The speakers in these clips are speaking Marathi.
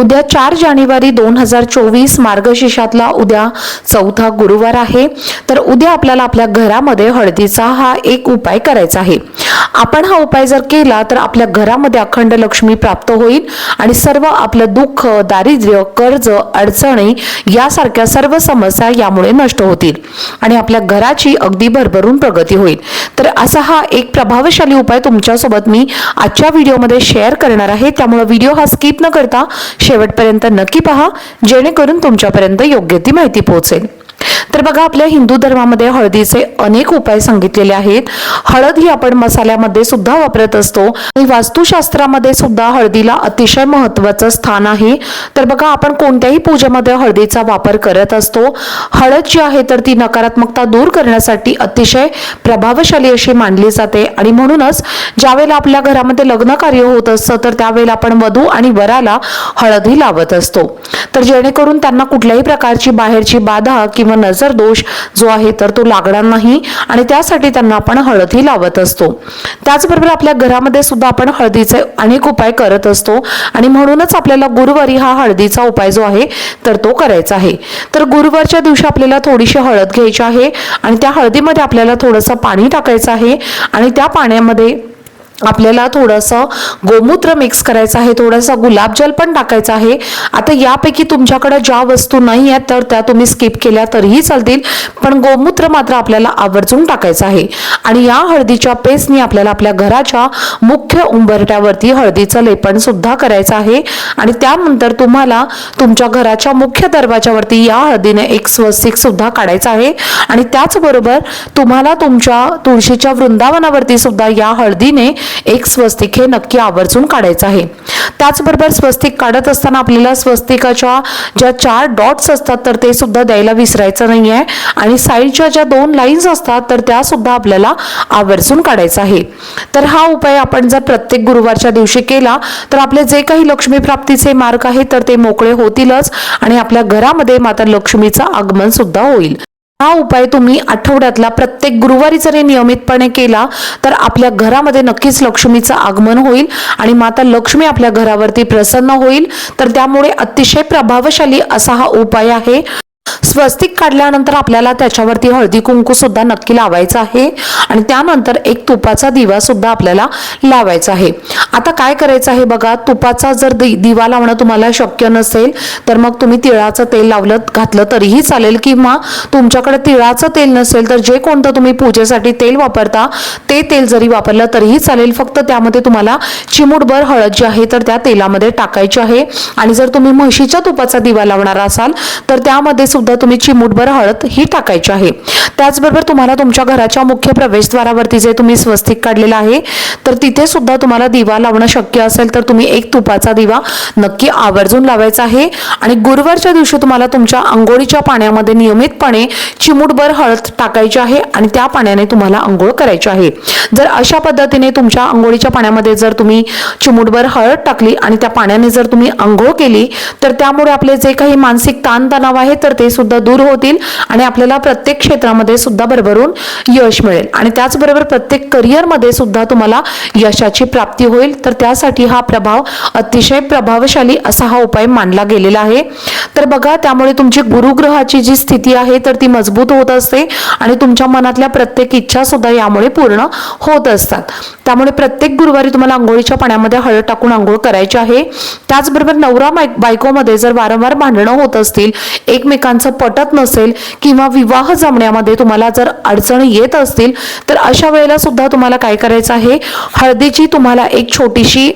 उद्या चार जानेवारी दोन हजार चोवीस मार्गशीर्षातला उद्या चौथा गुरुवार आहे. तर उद्या आपल्याला आपल्या घरामध्ये हळदीचा हा एक उपाय करायचा आहे. आपण हा उपाय जर केला तर आपल्या घरामध्ये अखंड लक्ष्मी प्राप्त होईल आणि सर्व आपलं दुःख दारिद्र्य कर्ज अडचणी यासारख्या सर्व समस्या यामुळे नष्ट होतील आणि आपल्या घराची अगदी भरभरून प्रगती होईल. तर असा हा एक प्रभावशाली उपाय तुमच्यासोबत मी आजच्या व्हिडिओमध्ये शेअर करणार आहे. त्यामुळे व्हिडिओ हा स्किप न करता शेवटपर्यंत नक्की पहा जेणेकरून तुमच्यापर्यंत योग्य ती माहिती पोहोचेल. तर बघा आपल्या हिंदू धर्मामध्ये हळदीचे अनेक उपाय सांगितलेले आहेत. हळद ही आपण मसाल्यामध्ये सुद्धा वापरत असतो. आणि वास्तुशास्त्रामध्ये सुद्धा हळदीला अतिशय महत्वाचं स्थान आहे. तर बघा आपण कोणत्याही पूजेमध्ये हळदीचा वापर करत असतो. हळद जी आहे तर ती नकारात्मकता दूर करण्यासाठी अतिशय प्रभावशाली अशी मानली जाते. आणि म्हणूनच ज्यावेळेला आपल्या घरामध्ये लग्न कार्य होत असतं तर त्यावेळेला आपण वधू आणि वराला हळदही लावत असतो. तर जेणेकरून त्यांना कुठल्याही प्रकारची बाहेरची बाधा किंवा नजर दोष जो आहे तर तो लागणार नाही आणि त्यासाठी त्यांना आपण हळदही लावत असतो. त्याचबरोबर आपल्या घरामध्ये सुद्धा आपण हळदीचे अनेक उपाय करत असतो आणि म्हणूनच आपल्याला गुरुवारी हा हळदीचा उपाय जो आहे तर तो करायचा आहे. तर गुरुवारच्या दिवशी आपल्याला थोडीशी हळद घ्यायची आहे आणि त्या हळदीमध्ये आपल्याला थोडंसं पाणी टाकायचं आहे आणि त्या पाण्यामध्ये आपल्याला थोडंसं गोमूत्र मिक्स करायचं आहे थोडंसं गुलाबजल पण टाकायचं आहे. आता यापैकी तुमच्याकडे ज्या वस्तू नाही आहेत तर त्या तुम्ही स्किप केल्या तरीही चालतील पण गोमूत्र मात्र आपल्याला आवर्जून टाकायचं आहे. आणि या हळदीच्या पेस्टने आपल्याला आपल्या घराच्या मुख्य उंबरट्यावरती हळदीचं लेपन सुद्धा करायचं आहे. आणि त्यानंतर तुम्हाला तुमच्या घराच्या मुख्य दरवाजावरती या हळदीने एक स्वस्तिक सुद्धा काढायचं आहे. आणि त्याचबरोबर तुम्हाला तुमच्या तुळशीच्या वृंदावनावरती सुद्धा या हळदीने एक स्वस्तिक हे नक्की आवर्जून काढायचं आहे. त्याचबरोबर स्वस्तिक काढत असताना आपल्याला स्वस्तिकाच्या ज्या चार डॉट्स असतात तर ते सुद्धा द्यायला विसरायचं नाही आहे आणि साईडच्या ज्या दोन लाईन्स असतात तर त्या सुद्धा आपल्याला आवर्जून काढायचा आहे. तर हा उपाय आपण जर प्रत्येक गुरुवारच्या दिवशी केला तर आपले जे काही लक्ष्मी प्राप्तीचे मार्ग आहेत तर ते मोकळे होतीलच. आणि आपल्या घरामध्ये माता लक्ष्मीचं आगमन सुद्धा होईल. हा उपाय तुम्ही आठवड्यातला प्रत्येक गुरुवारी जरी नियमितपणे केला तर आपल्या घरामध्ये नक्कीच लक्ष्मीचं आगमन होईल आणि माता लक्ष्मी आपल्या घरावरती प्रसन्न होईल. तर त्यामुळे अतिशय प्रभावशाली असा हा उपाय आहे. स्वस्तिक काढल्यानंतर आपल्याला त्याच्यावरती हळदी कुंकू सुद्धा नक्की लावायचं आहे. आणि त्यानंतर एक तुपाचा दिवा सुद्धा आपल्याला लावायचा आहे. आता काय करायचं आहे बघा तुपाचा जर दि- दिवा लावणं तुम्हाला शक्य नसेल तर मग तुम्ही तिळाचं तेल लावलं घातलं तरीही चालेल. किंवा तुमच्याकडे तिळाचं तेल नसेल तर जे कोणतं तुम्ही पूजेसाठी तेल वापरता ते तेल जरी वापरलं तरीही चालेल. फक्त त्यामध्ये तुम्हाला चिमूटभर हळद जी आहे तर त्या तेलामध्ये टाकायची आहे. आणि जर तुम्ही म्हशीच्या तुपाचा दिवा लावणार असाल तर त्यामध्ये सुद्धा तुम्ही चिमूटभर हळद ही टाकायची आहे. त्याचबरोबर तुम्हाला तुमच्या घराच्या मुख्य प्रवेशद्वारावरती जे तुम्ही स्वस्तिक काढलेलं आहे तर तिथे सुद्धा तुम्हाला दिवा लावणं शक्य असेल तर तुम्ही एक तुपाचा दिवा नक्की आवर्जून लावायचा आहे. आणि गुरुवारच्या दिवशी तुम्हाला तुमच्या आंघोळीच्या पाण्यामध्ये नियमितपणे चिमूटभर हळद टाकायची आहे आणि त्या पाण्याने तुम्हाला आंघोळ करायची आहे. जर अशा पद्धतीने तुमच्या आंघोळीच्या पाण्यामध्ये जर तुम्ही चिमूटभर हळद टाकली आणि त्या पाण्याने जर तुम्ही आंघोळ केली तर त्यामुळे आपले जे काही मानसिक ताणतणाव आहे तर ते सुद्धा दूर होतील आणि आपल्याला प्रत्येक क्षेत्रामध्ये सुद्धा भरभरून यश मिळेल. आणि त्याचबरोबर प्रत्येक करिअरमध्ये सुद्धा तुम्हाला यशाची प्राप्ती होईल. तर त्यासाठी हा प्रभाव अतिशय प्रभावशाली असा हा उपाय मानला गेलेला आहे. तर बघा त्यामुळे तुमची गुरुग्रहाची जी स्थिती आहे तर ती मजबूत होत असते आणि तुमच्या मनातल्या प्रत्येक इच्छा सुद्धा यामुळे पूर्ण होत असतात. त्यामुळे प्रत्येक गुरुवारी तुम्हाला आंघोळीच्या पाण्यामध्ये हळद टाकून आंघोळ करायची आहे. त्याचबरोबर नवरा बाय- बायकोमध्ये जर वारंवार भांडणं होत असतील एकमेकांचं पटत नसेल किंवा विवाह जमण्यामध्ये तुम्हाला जर अडचणी येत असतील तर अशा वेळेला सुद्धा तुम्हाला काय करायचं आहे? हळदीची तुम्हाला एक छोटीशी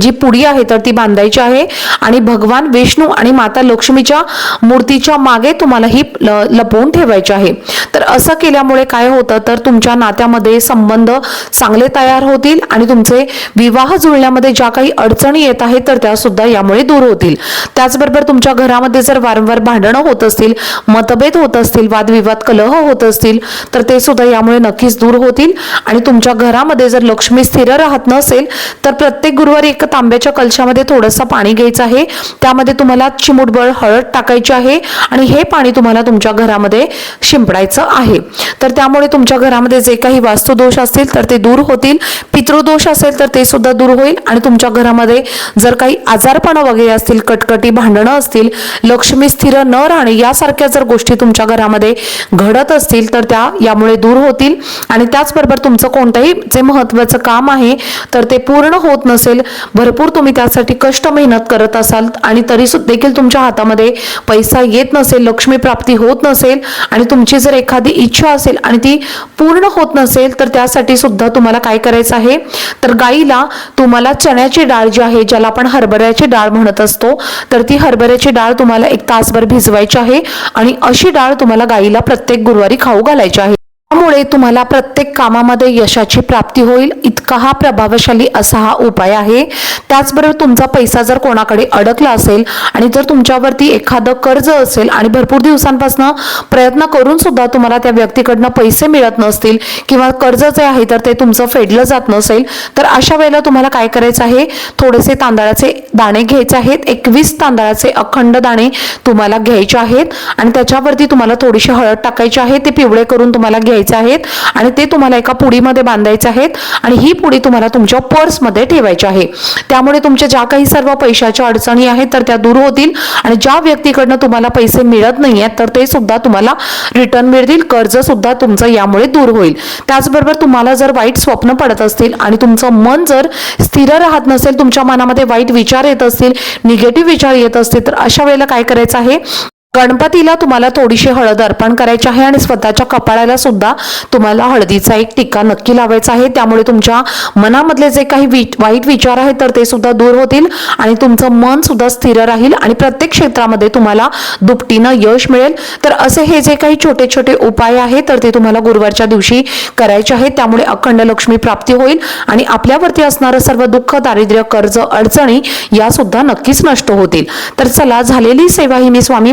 जी पुडी आहे तर ती बांधायची आहे. आणि भगवान विष्णू आणि माता लक्ष्मीच्या मूर्तीच्या मागे तुम्हाला ही ल- लपवून ठेवायची आहे. तर असं केल्यामुळे काय होतं तर तुमच्या नात्यामध्ये संबंध चांगले तयार होतील आणि तुमचे विवाह जुळण्यामध्ये ज्या काही अडचणी येत आहेत तर त्या सुद्धा यामुळे दूर होतील. त्याचबरोबर तुमच्या घरामध्ये जर वारंवार भांडणं होत असतील मतभेद होत असतील वादविवाद कलह होत असतील तर ते सुद्धा यामुळे नक्कीच दूर होतील. आणि तुमच्या घरामध्ये जर लक्ष्मी स्थिर राहत नसेल तर प्रत्येक गुरुवारी एक तांब्याच्या कलशामध्ये थोडंसं पाणी घ्यायचं आहे. त्यामध्ये तुम्हाला चिमुटबळ हळद टाकायची आहे आणि हे पाणी तुम्हाला तुमच्या घरामध्ये शिंपडायचं आहे. तर त्यामुळे तुमच्या घरामध्ये जे काही वास्तुदोष असतील तर ते दूर होतील. पितृदोष असेल तर ते सुद्धा दूर होईल आणि तुमच्या घरामध्ये जर काही आजारपणं वगैरे असतील कटकटी भांडणं असतील लक्ष्मी स्थिर न राहणे यासारख्या जर गोष्टी तुमच्या घरामध्ये घडत असतील तर त्या यामुळे दूर होतील. आणि त्याचबरोबर तुमचं कोणतंही जे महत्त्वाचं काम आहे तर ते पूर्ण होत नसेल भरपूर तुम्ही त्यासाठी कष्ट मेहनत करत असाल आणि तरी देखील तुमच्या हातामध्ये पैसा येत नसेल लक्ष्मी प्राप्ती होत नसेल आणि तुमची जर एखादी इच्छा असेल आणि ती पूर्ण होत नसेल तर त्यासाठी सुद्धा तुम्हाला काय करायचं आहे? तर गाईला तुम्हाला चण्याची डाळ जी आहे ज्याला आपण हरभऱ्याची डाळ म्हणत असतो तर ती हरभऱ्याची डाळ तुम्हाला एक तासभर भिजवायची आहे आणि अशी डाळ तुम्हाला गाईला प्रत्येक गुरुवारी खाऊ घालायची आहे. त्यामुळे तुम्हाला प्रत्येक कामामध्ये यशाची प्राप्ती होईल. इतका हा प्रभावशाली असा हा उपाय आहे. त्याचबरोबर तुमचा पैसा जर कोणाकडे अडकला असेल आणि जर तुमच्यावरती एखादं कर्ज असेल आणि भरपूर दिवसांपासून प्रयत्न करून सुद्धा तुम्हाला त्या व्यक्तीकडनं पैसे मिळत नसतील किंवा कर्ज जे आहे तर ते तुमचं फेडलं जात नसेल तर अशा वेळेला तुम्हाला काय करायचं आहे? थोडेसे तांदळाचे दाणे घ्यायचे आहेत. एकवीस तांदळाचे अखंड दाणे तुम्हाला घ्यायचे आहेत आणि त्याच्यावरती तुम्हाला थोडीशी हळद टाकायची आहे. ते पिवळे करून तुम्हाला घ्यायचे आहेत आणि ते तुम्हाला एका पुडीमध्ये बांधायचे आहेत आणि ही पुडी तुम्हाला तुमच्या पर्समध्ये ठेवायची आहे. त्यामुळे तुमच्या ज्या काही सर्व पैशाच्या अडचणी आहेत तर त्या दूर होतील आणि ज्या व्यक्तीकडनं तुम्हाला पैसे मिळत नाही आहेत तर ते सुद्धा तुम्हाला रिटर्न मिळतील कर्ज सुद्धा तुमचं यामुळे दूर होईल. त्याचबरोबर तुम्हाला जर वाईट स्वप्न पडत असतील आणि तुमचं मन जर स्थिर राहत नसेल तुमच्या मनामध्ये वाईट विचार येत असतील निगेटिव्ह विचार येत असतील तर अशा वेळेला काय करायचं आहे? गणपतीला तुम्हाला थोडीशी हळद अर्पण करायची आहे आणि स्वतःच्या कपाळाला सुद्धा तुम्हाला हळदीचा एक टिक्का नक्की लावायचा आहे. त्यामुळे तुमच्या मनामधले जे काही वाईट विचार आहेत तर ते सुद्धा दूर होतील आणि तुमचं मन सुद्धा स्थिर राहील आणि प्रत्येक क्षेत्रामध्ये तुम्हाला दुपटीनं यश मिळेल. तर असे हे जे काही छोटे छोटे उपाय आहेत तर ते तुम्हाला गुरुवारच्या दिवशी करायचे आहेत. त्यामुळे अखंड लक्ष्मी प्राप्ती होईल आणि आपल्यावरती असणारं सर्व दुःख दारिद्र्य कर्ज अडचणी या सुद्धा नक्कीच नष्ट होतील. तर चला झालेली सेवा ही मी स्वामी